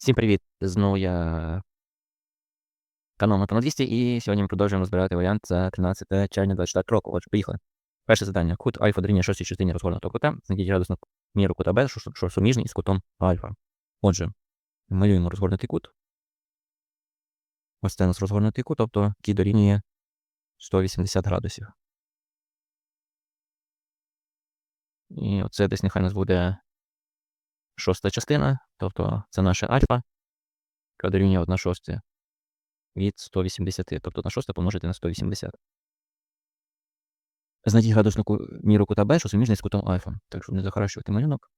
Всім привіт! Знову я канал на 200 і сьогодні ми продовжуємо розбирати варіант за 13 червня 24 року. Отже, поїхали. Перше завдання. Кут альфа дорівнює 6 частині розгорнутого кута. Знайдіть градусну міру кута Б, що, що суміжний із кутом альфа. Отже, малюємо розгорнутий кут. Ось це у нас розгорнутий кут, тобто який дорівнює 180 градусів. І оце десь нехай у нас буде шоста частина, тобто це наше альфа, яка дорівнює 1 шоста від 180, тобто 1 шоста помножити на 180. Знайдіть градусну міру кута Б, що суміжний з кутом альфа. Так, щоб не захаращувати малюнок.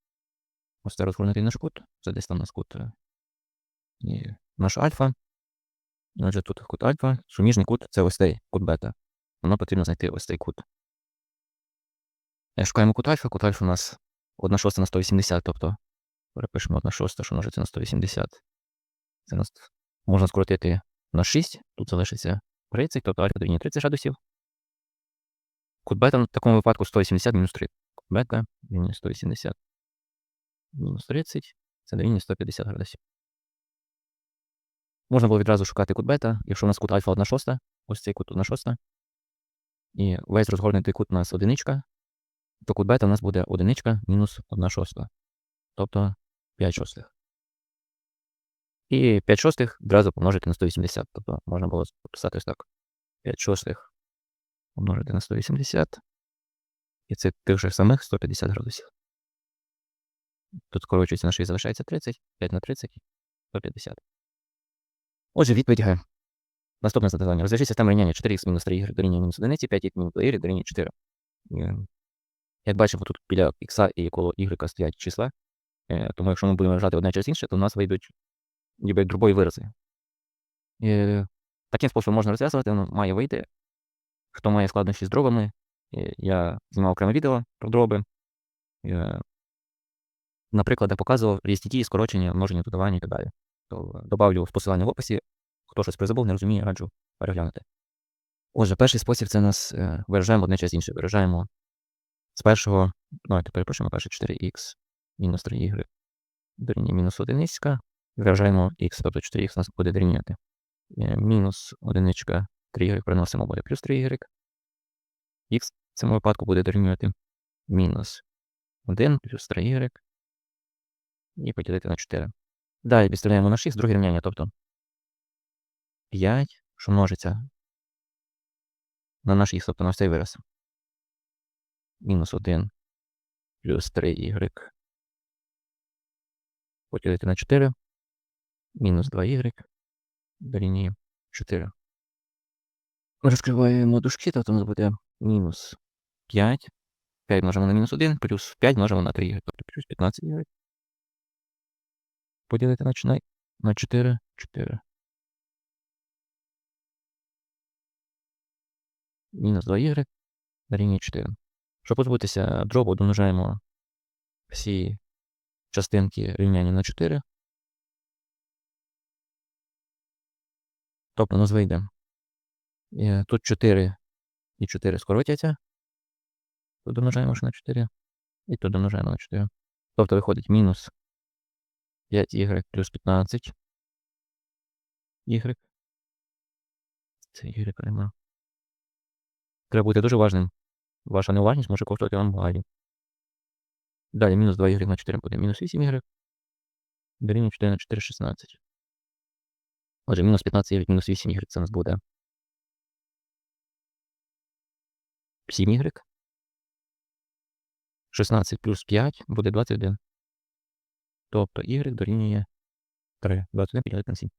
Ось це розгорнутий наш кут. Це десь там у нас кут е, і наш альфа. Отже, тут кут альфа, суміжний кут це ось цей кут бета. Воно потрібно знайти ось цей кут. Е, шукаємо кут альфа. Кут альфа у нас 1 шоста на 180, тобто перепишемо 1 шоста, що множиться на 180. Це нас можна скоротити на 6, тут залишиться 30, тобто альфа дорівнює 30 градусів. Кут бета в такому випадку 180 мінус 3. Кут бета дорівнює 180 мінус 30, це дорівнює 150 градусів. Можна було відразу шукати кут бета, якщо у нас кут альфа 1 шоста, ось цей кут 1 шоста. І весь розгорнутий кут у нас одиничка, то кут бета у нас буде одиничка мінус 1 шоста. Тобто 5 шостих. І 5 шостих одразу помножити на 180. Тобто можна було записати ось так. 5 шостих помножити на 180. І це тих же самих 150 градусів. Тут скорочується на 6, залишається 30, 5 на 30, 150. Отже, відповідь Г. Наступне задавання. Розв'яжіть систему рівняння 4х мінус 3y дорівнює мінус 1, 5х мінус 2y дорівнює 4. Як бачимо, тут біля х і коло y стоять числа. Е, тому якщо ми будемо вважати одне через інше, то у нас вийдуть ніби дробові вирази. І таким способом можна розв'язувати, воно має вийти. Хто має складнощі з дробами, я знімав окреме відео про дроби. Наприклад, я показував різні дії, скорочення, множення, додавання і так далі. То добавлю в посилання в описі. Хто щось призабув, не розуміє, раджу переглянути. Отже, перший спосіб це нас е, виражаємо одне через інше. Виражаємо з першого, давайте перепишемо перше 4х мінус 3y дорівнює мінус 1. Виражаємо х, тобто 4х у нас буде дорівнювати. Мінус 1 3y переносимо буде плюс 3y. Х в цьому випадку буде дорівнювати мінус 1 плюс 3y. І поділити на 4. Далі підставляємо наш х, друге рівняння, тобто 5, що множиться на наш х, тобто на цей вираз. Мінус 1 плюс 3y поділити на 4, мінус 2y дорівнює 4. Розкриваємо дужки, у нас буде мінус 5. 5 множимо на мінус 1, плюс 5 множимо на 3y, тобто плюс 15y. Поділити на, на 4, 4. Мінус 2y дорівнює 4. Щоб позбутися дробу, домножаємо всі частинки рівняння на 4. Тобто нас вийде. Тут 4 і 4 скоротяться. Тут домножаємо ще на 4. І тут домножаємо на 4. Тобто виходить мінус 5y плюс 15. Y. Це y нема. Треба бути дуже важним. Ваша неуважність може коштувати вам багато. Далі мінус 2 y на 4 буде мінус 8 y. Дорівнює 4 на 4 16. Отже, мінус 15 y мінус 8 y це у нас буде 7 y. 16 плюс 5 буде 21. Тобто y дорівнює 3. 21 поділити на 7.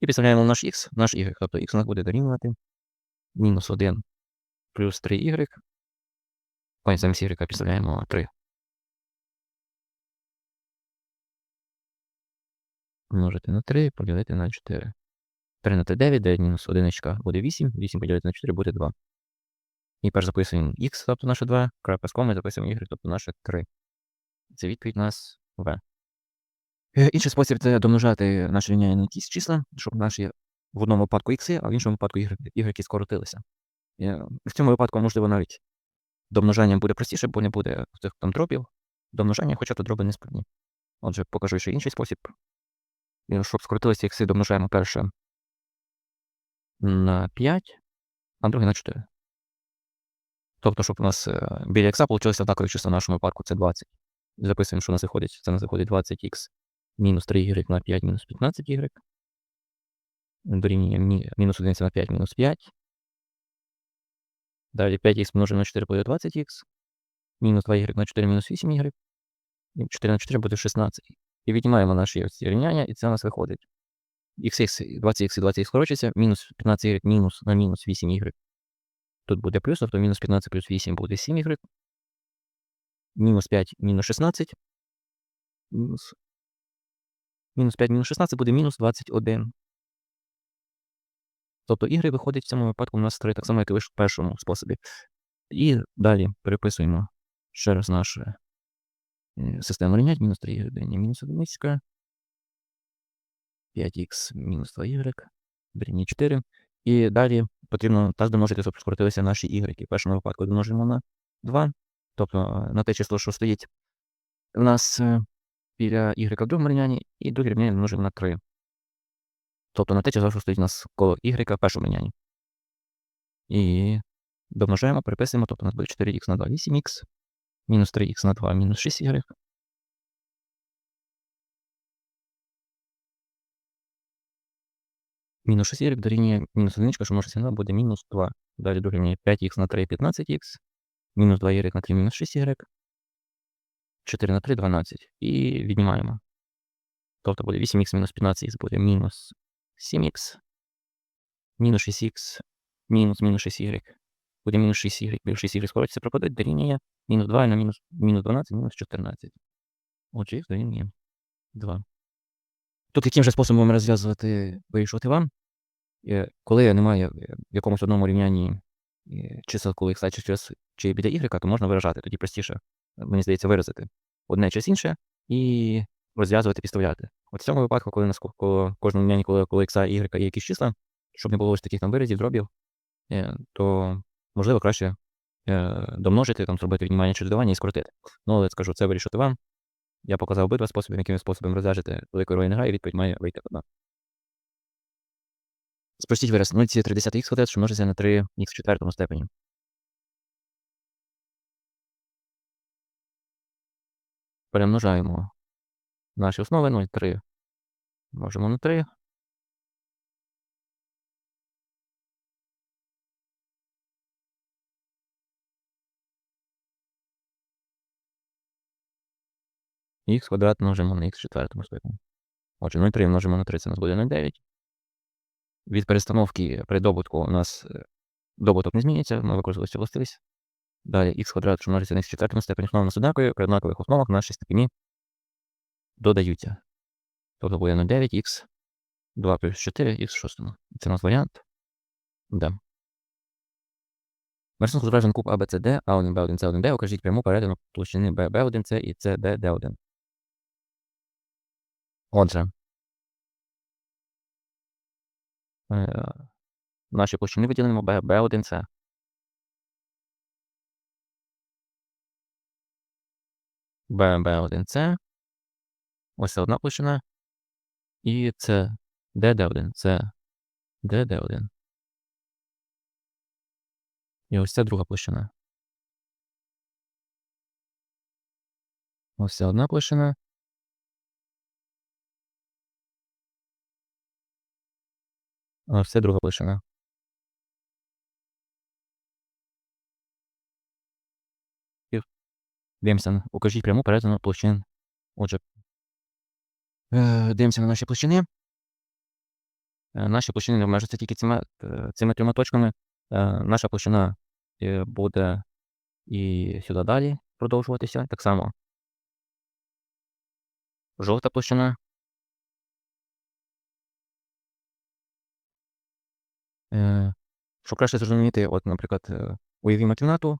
І підставляємо наш х, наш y. Тобто х у нас буде дорівнювати мінус 1 плюс 3y. Ой, замість y підставляємо 3. Множити на 3, поділити на 4. 3 на 3 9, 9 мінус 1 буде 8, 8 поділити на 4 буде 2. І перш записуємо х, тобто наше 2, крапка з записуємо y, тобто наше 3. Це відповідь у нас В. Е, інший спосіб це домножати наше рівняння на якісь числа, щоб наші в одному випадку х, а в іншому випадку y скоротилися. Е, в цьому випадку, можливо, навіть домножання буде простіше, бо не буде цих там дробів. Домножання, хоча то дроби не складні. Отже, покажу ще інший спосіб. Щоб скоротилися ікси, домножаємо перше на 5, а друге на 4. Тобто, щоб у нас е, біля ікса вийшло однакові числа в нашому випадку, це 20. Записуємо, що у нас виходить. Це у нас виходить 20х мінус 3y на 5 мінус 15y. Дорівнює мі- мінус 1 на 5 мінус 5. Далі 5х множимо на 4 буде 20х. Мінус 2y на 4 мінус 8y. І 4 на 4 буде 16. І віднімаємо наші ось ці рівняння, і це у нас виходить. xx, 20х і 20х скорочиться, мінус 15y мінус на мінус 8y. Тут буде плюс, тобто мінус 15 плюс 8 буде 7y. Мінус 5 мінус 16. Мінус, мінус 5 мінус 16 буде мінус 21. Тобто ігри виходить в цьому випадку у нас 3, так само, як і в першому способі. І далі переписуємо ще раз наше систему рівнянь. Мінус 3 дорівнює мінус 1, 5х мінус 2y дорівнює 4. І далі потрібно так домножити, щоб скоротилися наші ігреки. В першому випадку домножимо на 2, тобто на те число, що стоїть у нас біля y в другому рівнянні, і друге рівняння множимо на 3. Тобто на те число, що стоїть у нас коло y в першому рівнянні. І домножаємо, переписуємо, тобто у нас буде 4х на 2 8х, мінус 3х на 2 мінус 6y. Мінус 6y дорівнює мінус 1, що множиться на 2, буде мінус 2. Далі рівняння 5х на 3 15х, мінус 2y на 3 мінус 6y, 4 на 3 12. І віднімаємо. Тобто буде 8х мінус 15х буде мінус 7х, мінус 6х, мінус мінус 6y. Буде мінус 6y, більше 6y скоротиться, пропадуть, дорівнює мінус 2 на мінус, мінус 12, мінус 14. Отже, їх дорівнює 2. Тут яким же способом розв'язувати, вирішувати вам? Е, Коли немає е, в якомусь одному рівнянні е, чисел, коли чи через чи біля y, то можна виражати. Тоді простіше, мені здається, виразити одне чи інше і розв'язувати, підставляти. От в цьому випадку, коли нас ко- коло кожному коли, коли х, y є якісь числа, щоб не було ось таких там виразів, дробів, е, то можливо краще е, домножити, там, зробити віднімання чи додавання і скоротити. Ну, але скажу, це вирішити вам. Я показав обидва способи, яким способом розв'яжете великої ролі не і відповідь має вийти одна. Спростіть вираз 0,3х квадрат, що множиться на 3х в четвертому степені. Перемножаємо наші основи 0,3. Множимо на 3. Х квадрат множимо на х четвертому степені. Отже, 0,3 множимо на 3, це у нас буде 0,9. Від перестановки при добутку у нас е, добуток не зміниться, ми використовуємо цю властивість. Далі х квадрат, множиться на х четвертому степені, основа у нас однакові, при однакових основах наші степені додаються. Тобто буде 0,9х, 2 плюс 4, х в шостому. Це у нас варіант. Да. На рисунку зображений куб ABCD, А1, B1, C1, D, укажіть пряму перетину площини B, B1, C і C, D, D1. Отже, е, наші площини виділимо B, B1, C. B, B1, C. Ось це одна площина. І це D, D1, це D, D1. І ось це друга площина. Ось це одна площина. А ось це друга площина. Дивимося, укажіть пряму перетину площин. Отже, е, дивимося на наші площини. Е, Наші площини не обмежуються тільки цими, е, цими трьома точками. Е, Наша площина е, буде і сюди далі продовжуватися. Так само. Жовта площина. Щоб краще зрозуміти, от, наприклад, е, уявімо кімнату.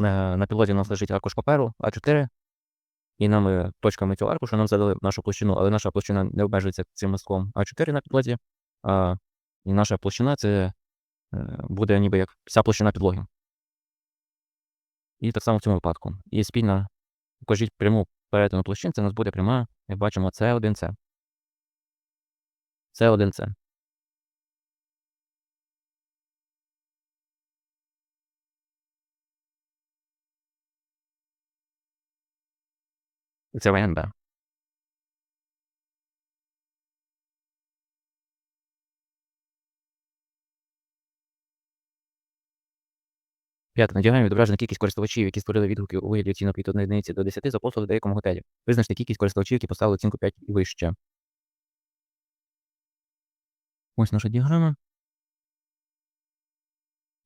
Е, На підлозі у нас лежить аркуш паперу А4. І нам е, точками цього аркуша нам задали нашу площину, але наша площина не обмежується цим мазком А4 на підлозі. А і наша площина це е, буде ніби як вся площина підлоги. І так само в цьому випадку. І спільна Укажіть пряму перетину площин, це у нас буде пряма, як бачимо, С1С. С1С. Це варіант Б. П'яте. На діаграмі відображена кількість користувачів, які створили відгуки у вигляді оцінок від 1 одиниці до 10 за послуги деякому готелі. Визначте кількість користувачів, які поставили оцінку 5 і вище. Ось наша діаграма.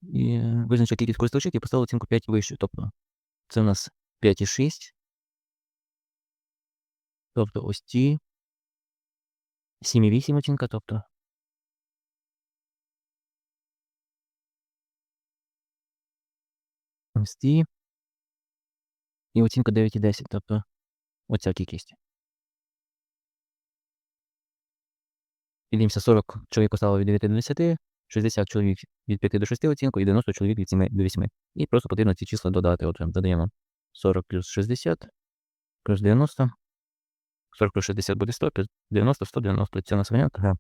І визначте кількість користувачів, які поставили оцінку 5 і вище. Тобто це у нас 5,6. Тобто ось ці 7,8 оцінка, тобто ось ці. І оцінка 9,10, тобто оця кількість. Підіймося 40 чоловік поставили від 9 до 10, 60 чоловік від 5 до 6 оцінку і 90 чоловік від 7 до 8. І просто потрібно ці числа додати. Отже, додаємо 40 плюс 60 плюс 90. 40 плюс 60 буде 100, плюс 90, 190. Це у нас варіант Г.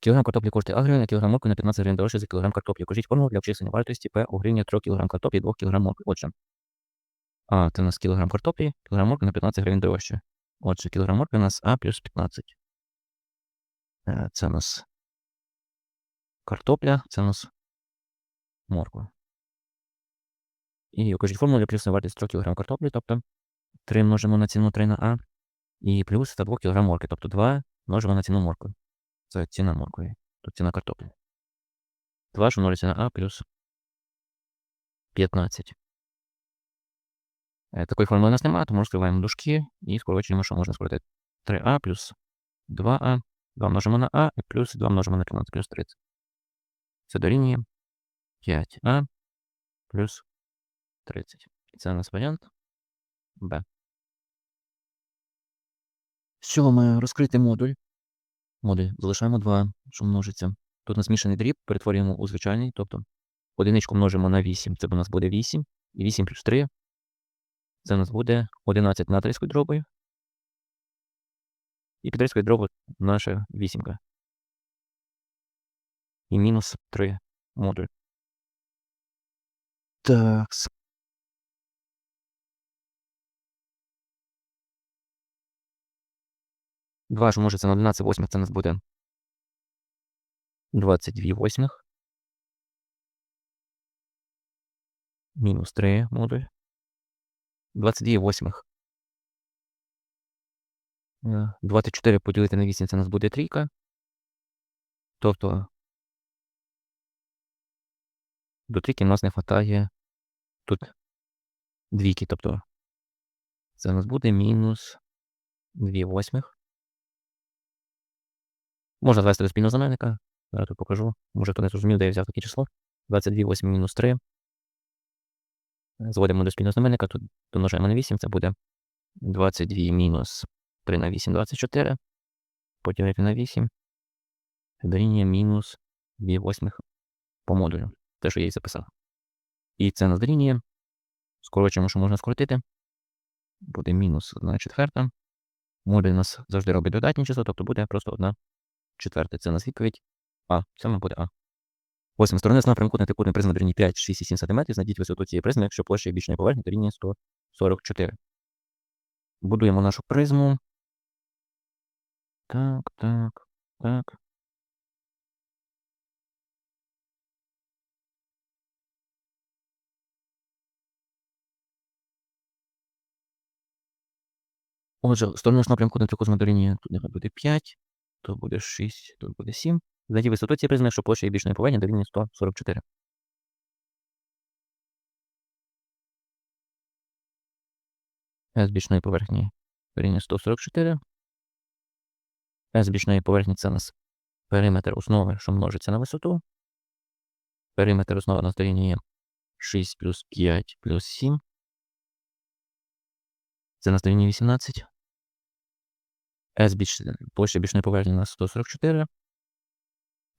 Кілограм картоплі коштує А гривень, кілограм моркви на 15 гривень дорожче за кілограм картоплі. Укажіть формулу для обчислення вартості П у гривні 3 кілограм картоплі і 2 кілограм моркви. Отже. А, це у нас кілограм картоплі, кілограм моркви на 15 гривень дорожче. Отже, кілограм моркви у нас А плюс 15. Е, Це у нас картопля, це у нас морква. І укажіть формулу для обчислення вартості 3 кілограм картоплі, тобто 3 множимо на ціну 3 на А. І плюс та 2 кілограм моркви, тобто 2 множимо на ціну моркви. Це ціна моркви. Тут ціна картоплі. 2 що множиться на А плюс 15. Е, Такої формули у нас немає, тому розкриваємо дужки і скорочуємо, що можна скоротити. 3А плюс 2А. 2 множимо на А і плюс 2 множимо на 15 плюс 30. Це дорівнює 5А плюс 30. І Це у нас варіант Б. Сьоме. Розкрити модуль. Модуль залишаємо 2, що множиться. Тут у нас змішаний дріб, перетворюємо у звичайний, тобто одиничку множимо на 8, це у нас буде 8. І 8 плюс 3. Це у нас буде 11 на 3 дробою. І під 3 дробу наша вісімка. І мінус 3 модуль. Так. 2 ж множиться на 11 восьмих, це у нас буде 22 восьмих. Мінус 3 модуль. 22. Е, 24 поділити на 8, це у нас буде трійка. Тобто до трійки у нас не вистачає тут двійки, тобто це у нас буде мінус 2 восьмих. Можна звести до спільного знаменника. Зараз тут покажу. Може хто не зрозумів, де я взяв таке число. 22 8 мінус 3. Зводимо до спільного знаменника. Тут домножаємо на 8. Це буде 22 мінус 3 на 8 24. Поділити на 8. Це дорівнює мінус 2 восьмих по модулю. Те, що я і записав. І це нас дорівнює. Скорочуємо, що можна скоротити. Буде мінус 1 четверта. Модуль у нас завжди робить додатні число, тобто буде просто 1 четверте. Це у нас відповідь А. Сьоме буде А. Восьма сторона з напрямку на трикутний призма дорівнює 5, 6 і 7 см. Знайдіть висоту цієї призми, якщо площа бічної поверхні дорівнює 144. Будуємо нашу призму. Так, так, так. Отже, сторона з напрямку на трикутному дорівнює тут нехай буде 5, тут буде 6, тут буде 7. Знайдіть висоту цієї призми, якщо площа її бічної поверхні дорівнює 144. С бічної поверхні дорівнює 144. С бічної поверхні це у нас периметр основи, що множиться на висоту. Периметр основи у нас дорівнює 6 плюс 5 плюс 7. Це у нас дорівнює 18. С біч, площа бічної поверхні у нас 144.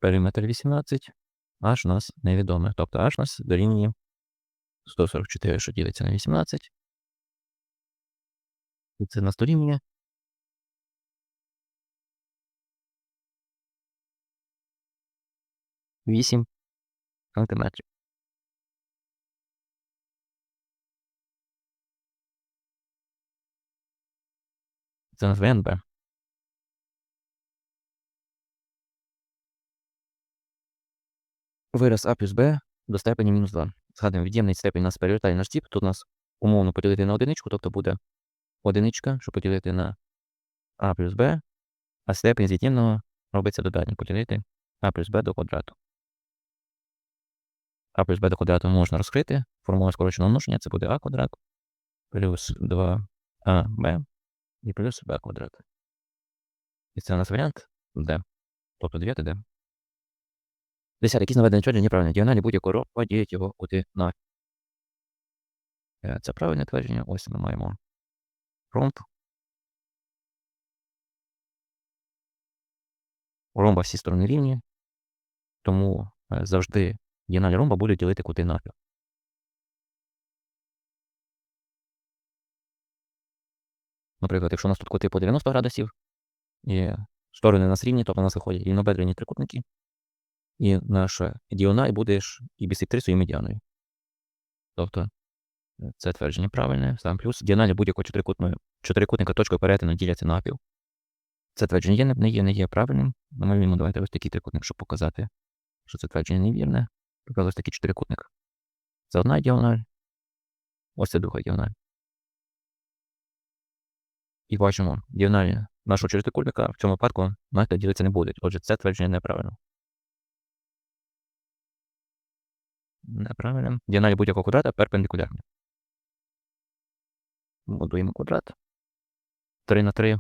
Периметр 18. H у нас невідоме. Тобто H у нас дорівнює 144, що ділиться на 18. І це на дорівнює. Вісім сантиметрів. Це нас варіант Вираз А плюс Б до степені мінус 2. Згадуємо від'ємний степень у нас пріоритарний наш тип. Тут у нас умовно поділити на одиничку, тобто буде одиничка, що поділити на А плюс Б, а степень з від'ємного робиться додатнім. Поділити А плюс Б до квадрату. А плюс Б до квадрату можна розкрити. Формула скороченого множення це буде А квадрат плюс 2АБ і плюс Б квадрат. І це у нас варіант D. Тобто 9D. 10. Якісь наведені чорні неправильні. Діагоналі будь-якого року діють його куди на. Э, Це правильне твердження. Ось ми маємо ромб. У ромба всі сторони рівні, тому э, завжди діагональ ромба буде ділити куди напіл. Наприклад, якщо у нас тут кути по 90 градусів, і сторони у нас рівні, тобто у нас виходять рівнобедрені трикутники і наша ж і бісектрисою і медіаною. Тобто е, це твердження правильне. Сам плюс. Діагоналі будь-якого чотирикутника точкою перетину діляться навпіл. Це твердження є, не є, не є правильним. Намалюємо давайте ось такий трикутник, щоб показати, що це твердження невірне. Показує ось такий чотирикутник. Це одна діагональ. Ось це друга діагональ. І бачимо, діагоналі нашого чотирикутника в цьому випадку навпіл ділитися не будуть. Отже, це твердження неправильно. Неправильно. Діагоналі будь-якого квадрата перпендикулярні. Будуємо квадрат. 3 на 3.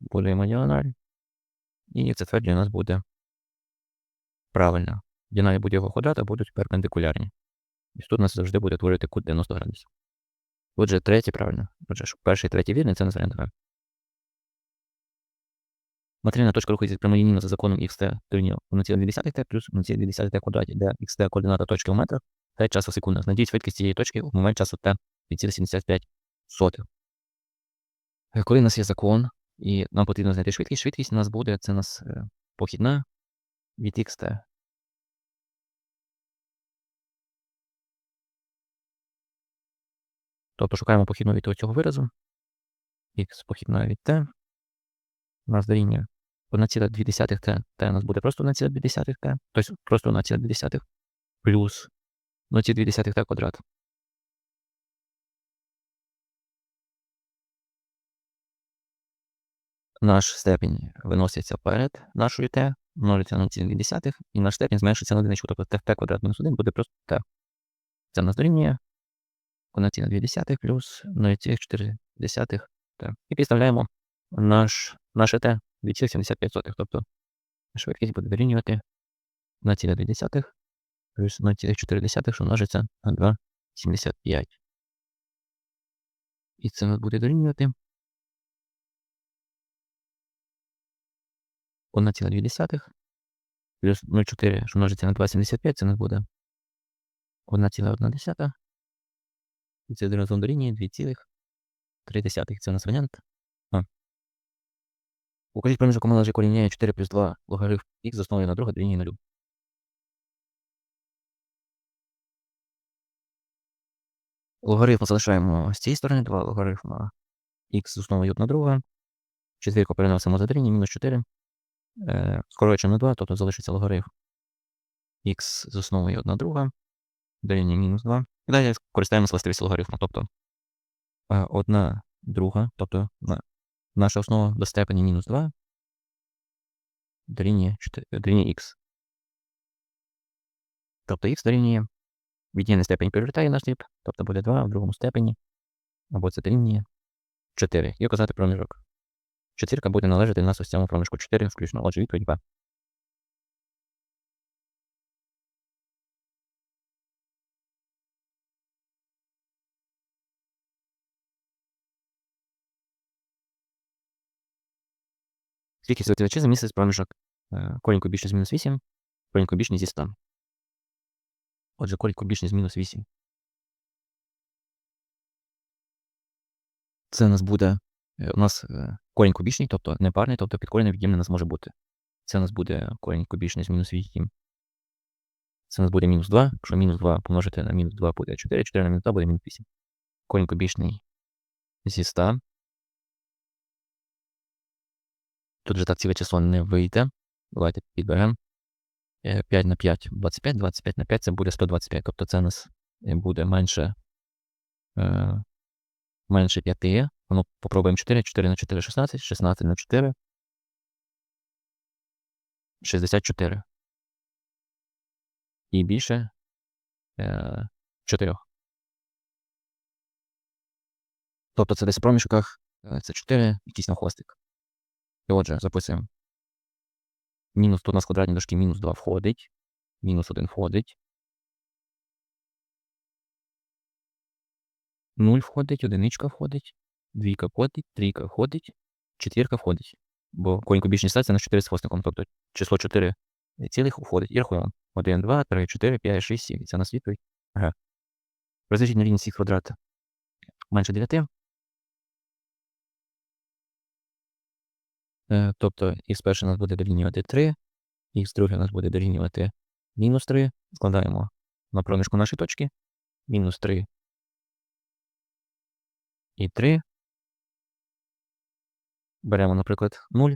Будуємо діагональ. І це твердження у нас буде правильно. Діагоналі будь-якого квадрата будуть перпендикулярні. І тут у нас завжди буде творити кут 90 градусів. Отже, третє правильно. Отже, перший і третій вірний, це не А. Матеріальна точка рухається прямолінійно за законом xt дорівнює 1,2t плюс 1,2t квадраті, де xt координата точки в метрах, та час у секундах. Знайдіть швидкість цієї точки в момент часу t 2,75. Е, Коли у нас є закон, і нам потрібно знайти швидкість, швидкість у нас буде, це у нас похідна від xt. Тобто шукаємо похідну від цього виразу. Х похідна від t. У нас дорівнює 1,2 t. t у нас буде просто 1,2 t. Тобто просто 1,2 плюс 0,2 t квадрат. Наш степінь виноситься перед нашою t, множиться на 0,2, і наш степінь зменшиться на одиничку. Тобто t в t квадрат мінус 1 буде просто t. Це в нас дорівнює 1,2 плюс 0,4 t. І підставляємо наш, наше t 2,75. Тобто швидкість буде дорівнювати 1,2 плюс 0,4, що множиться на 2,75. І це нас буде дорівнювати 1,2 плюс 0,4, що множиться на 2,75, це нас буде 1,1. І це разом дорівнює 2,3. Це у нас варіант. Укажіть проміжок, кому належить коріння 4 плюс 2 логарифм х з основою на друга дорівнює 0. Логарифм залишаємо з цієї сторони 2 логарифма х з основою на друга. Четвірку переносимо за дорівнює мінус 4. Е, скорочуємо на 2, тобто залишиться логарифм х з основою 1 друга. Дорівнює мінус 2. І далі користаємося властивістю логарифму. Тобто е, 1 друга, тобто на, наша основа до степені мінус 2 дорівнює, 4, дорівнює х. Тобто х дорівнює від'ємний степень перевертає наш тип, тобто буде 2 в другому степені, або це дорівнює 4. І указати проміжок. Четвірка буде належати нас ось цьому проміжку 4 включно. Отже, відповідь Б. скільки співвідувачі замістить проміжок корінь кубічний з мінус 8, корінь кубічний зі 100. Отже, корінь кубічний з мінус 8. Це у нас буде э, у нас э, корінь кубічний, тобто не тобто підкорінь від'ємний у нас може бути. Це у нас буде э, корінь кубічний з мінус 8. Це у нас буде мінус 2. Якщо мінус 2 помножити на мінус 2 буде 4, 4 на мінус 2 буде мінус 8. Корінь кубічний зі 100. Тут же так ціле число не вийде. Давайте підберемо. 5 на 5 25, 25 на 5 це буде 125. Тобто це у нас буде менше менше 5. Ну, попробуємо 4, 4 на 4 16, 16 на 4. 64. І більше е, 4. Тобто це десь в проміжках це 4, якийсь на хвостик. І отже, записуємо. Мінус тут у нас квадратні дошки мінус 2 входить. Мінус 1 входить. 0 входить, одиничка входить, двійка входить, трійка входить, четвірка входить. Бо корінь кубічний стається на 4 з хвостиком. Тобто число 4 цілих входить. І рахуємо. 1, 2, 3, 4, 5, 6, 7. Це у нас відповідь. Ага. Розв'яжіть на рівні всіх квадрат менше 9. Тобто x1 у нас буде дорівнювати 3, х другий у нас буде дорівнювати мінус 3. Складаємо на проміжку наші точки. Мінус 3 і 3. Беремо, наприклад, 0.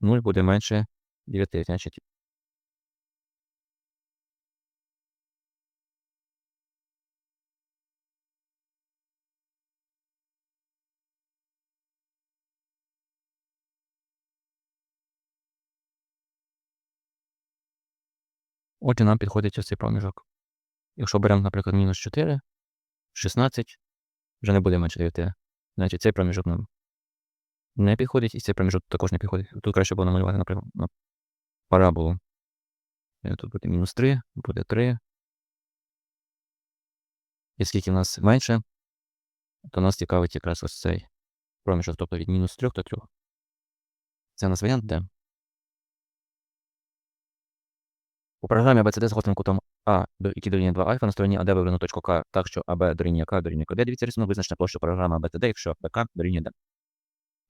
0 буде менше 9, значить. Отже, нам підходить ось цей проміжок. Якщо беремо, наприклад, мінус 4, 16, вже не буде менше 9. Значить, цей проміжок нам не підходить, і цей проміжок також не підходить. Тут краще було намалювати, наприклад, на параболу. Е, Тут буде мінус 3, буде 3. І скільки в нас менше, то нас цікавить якраз ось цей проміжок, тобто від мінус 3 до 3. Це у нас варіант Д. У програмі ABCD з гострим кутом А, який дорівнює 2 альфа, на стороні АД вибрано точку К так, що АБ дорівнює К, дорівнює КД. Дивіться рисунок, визначена площа програми ABCD, якщо БК дорівнює Д.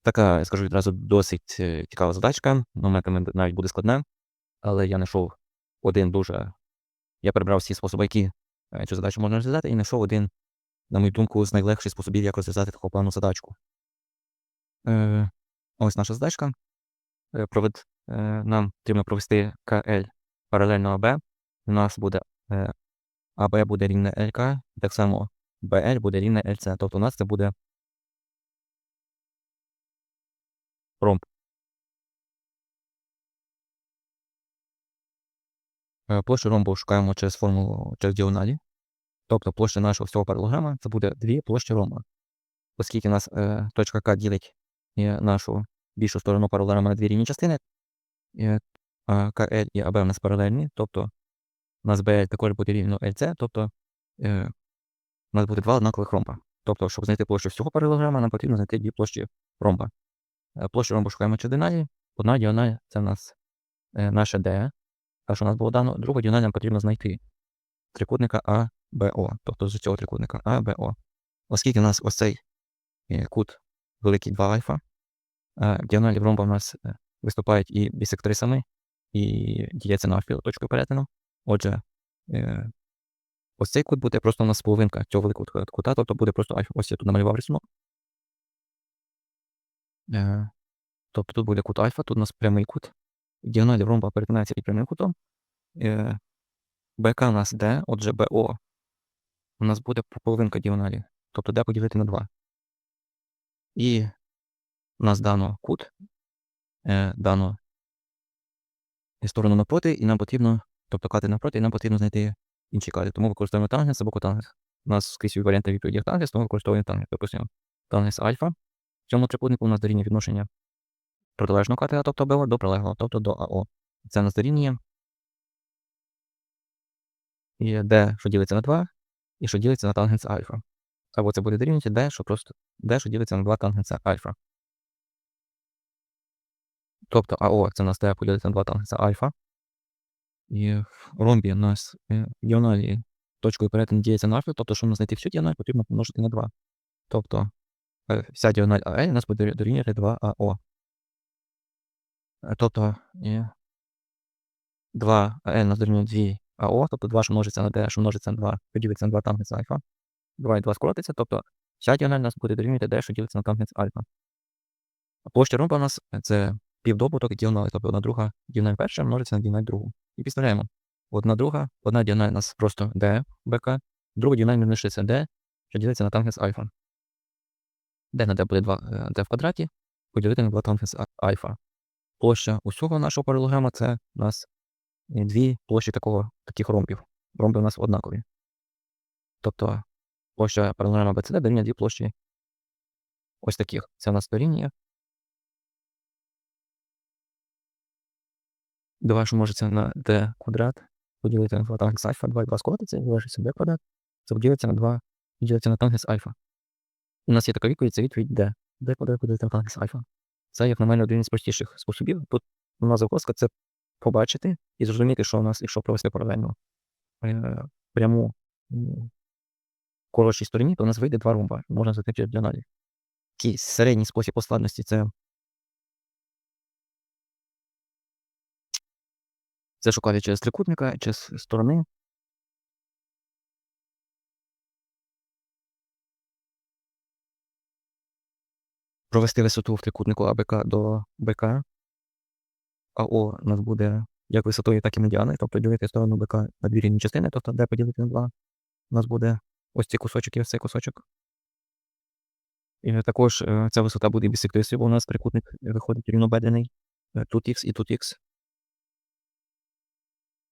Така, я скажу відразу, досить е, цікава задачка. Моментами навіть буде складна, але я знайшов один дуже. Я перебрав всі способи, які е, цю задачу можна розв'язати, і знайшов один, на мою думку, з найлегших способів, як розв'язати таку плану задачку. Е, ось наша задачка. Е, провед, е, нам потрібно провести КЛ паралельно АБ. У нас буде е, АБ буде рівне ЛК, так само БЛ буде рівне ЛЦ. Тобто у нас це буде ромб. Е, Площу ромбу шукаємо через формулу через діагоналі. Тобто площа нашого всього паралограма це буде дві площі ромба. Оскільки у нас е, точка К ділить е, нашу більшу сторону паралограма на дві рівні частини, КЛ і АБ у нас паралельні, тобто у нас БЛ також буде рівно ЛЦ, тобто е, у нас буде два однакових ромба. Тобто, щоб знайти площу всього паралограма, нам потрібно знайти дві площі ромба. Е, Площу ромбу шукаємо через діагональ. Одна діагональ це в нас е, наша D, та що у нас було дано. Другу діагональ нам потрібно знайти трикутника АБО, тобто з цього трикутника АБО. Оскільки у нас ось цей е, кут великий 2 альфа, а діагоналі в ромба у нас е, виступають і бісектрисами, і діється навпіл точкою перетину. Отже, е, ось цей кут буде просто у нас половинка цього великого кута, тобто буде просто. Ось я тут намалював рисунок. Е, тобто тут буде кут альфа, тут у нас прямий кут. Діагоналі в ромба перетинається під прямим кутом. Е, БК у нас D, отже БО у нас буде половинка діагоналі, тобто D поділити на 2. І у нас дано кут, е, дано сторону напроти, і нам потрібно, тобто кати напроти, і нам потрібно знайти інші кати. Тому використовуємо тангенс або котангенс. У нас скрізь варіанти відповіді тангенс, тому використовуємо тангенс. Допустимо, тангенс альфа. В цьому трикутнику у нас дорівнює відношення протилежного катета, тобто БО, до прилеглого, тобто до АО. Це у нас дорівнює. І D, що ділиться на 2, і що ділиться на тангенс альфа. Або це буде дорівнювати D, що просто D, що ділиться на 2 тангенса альфа. Тобто АО це нас D поділиться на 2 тангенса альфа. І в ромбі у нас е, діагоналі точкою перетину діється на альфа, тобто, щоб знайти всю діагональ, потрібно помножити на 2. Тобто е, вся діагональ АЛ у нас буде дорівнювати 2АО. Е, Тобто 2 АЛ у нас дорівнює 2 АО, тобто 2, що множиться на D, що множиться на 2, поділиться на 2 тангенс альфа. 2 і 2 скоротиться, тобто вся діагональ у нас буде дорівнювати D, що ділиться на тангенс альфа. Площа ромба у нас е, це півдобуток діагоналі, тобто одна друга діагональ перша множиться на діагональ другу. І підставляємо. Одна друга, одна діагональ у нас просто D, БК, друга діагональ лишиться D, що ділиться на тангенс альфа. D на D буде 2 D в квадраті, поділити на 2 тангенс альфа. Площа усього нашого паралелограма це у нас е, дві площі такого, таких ромбів. Ромби у нас однакові. Тобто площа паралелограма BCD дорівнює дві площі ось таких. Це у нас дорівнює що множиться на d квадрат, поділити на 2 тангенс альфа, 2 і 2 скоротиться, залишиться d квадрат, це поділиться на 2, поділиться на тангенс альфа. У нас є така відповідь, це відповідь d. d квадрат поділити на тангенс альфа. Це, як на мене, один із простіших способів. Тут у нас загвоздка це побачити і зрозуміти, що у нас, якщо провести паралельно е, пряму коротшій стороні, то у нас вийде два ромба. Можна затипити діагоналі. Такий середній спосіб по складності це Це шукати через трикутника, через сторони. Провести висоту в трикутнику АБК до БК. АО у нас буде як висотою, так і медіаною, тобто ділити сторону БК на дві рівні частини, тобто D поділити на 2. У нас буде ось цей кусочок і ось цей кусочок. І також е, ця висота буде бісектrisою, бо у нас трикутник виходить рівнобедрений. е, Тут Х і тут Х.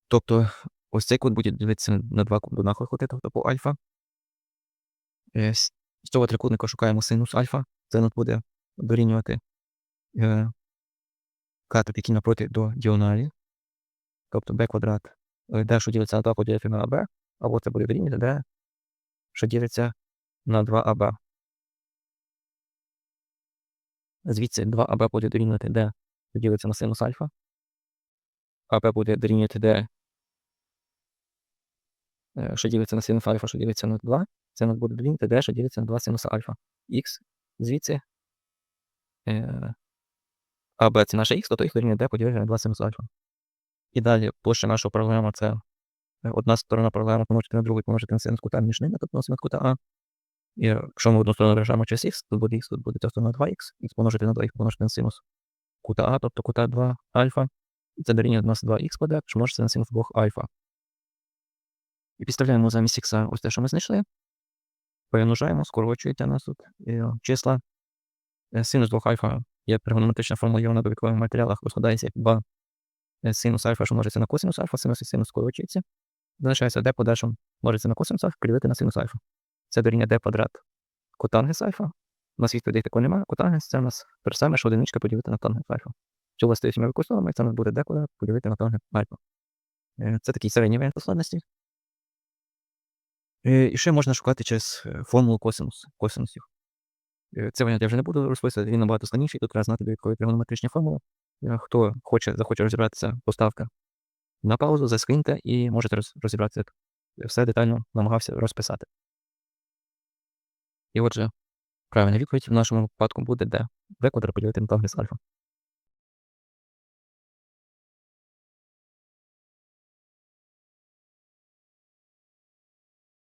Тобто ось цей кут буде ділитися на два кути однакових кути, тобто по альфа. Е, З цього трикутника шукаємо синус альфа. Це нас буде дорівнювати е, катет, який напроти до діагоналі. Тобто b квадрат, е, d, що ділиться на 2 поділити на ab, або це буде дорівнювати d, що ділиться на 2ab. Звідси 2ab буде дорівнювати d, що ділиться на синус альфа. АБ буде дорівнювати d, що ділиться на синус альфа, що ділиться на 2. Це у нас буде дорівнювати d, що ділиться на 2 синуса альфа. Х звідси. Е, АБ це наша х, тобто їх дорівнює d поділити на 2 синус альфа. І далі площа нашого паралелограма це одна сторона паралелограма помножити на другу помножити на синус кута між ними, тобто на синус кута А. І якщо ми одну сторону виражаємо через х, тут буде х, тут буде ця сторона 2х, х помножити на 2х помножити на синус кута А, тобто кута 2 альфа. Це дорівнює у нас 2х квадрат, що множиться на синус 2 альфа. І підставляємо замість х ось те, що ми знайшли. Перемножаємо, скорочується нас тут е, числа. Е, Синус 2 альфа є тригонометрична формула є вона до матеріалах, розкладається як 2 е, синус альфа, що множиться на косинус альфа, синус і синус скорочується. Залишається d подальшим множиться на косинус альфа, поділити на синус альфа. Це дорівнює d квадрат котангенс альфа. У нас відповідей такого немає. Котангенс це у нас те саме, що одиничка поділити на тангенс альфа. Цю властивість ми використовуємо, це нас буде квадрат поділити на тангенс альфа. Е, Це такий середній варіант складності. Е, І ще можна шукати через е, формулу косинус, косинусів. Це варіант я вже не буду розписувати, він набагато складніший, тут треба знати додаткові тригонометричні формули. Хто хоче, захоче розібратися, поставка на паузу, заскріньте і можете розібратися. Все детально намагався розписати. І отже, правильна відповідь в нашому випадку буде d квадрат поділити на тангенс альфа.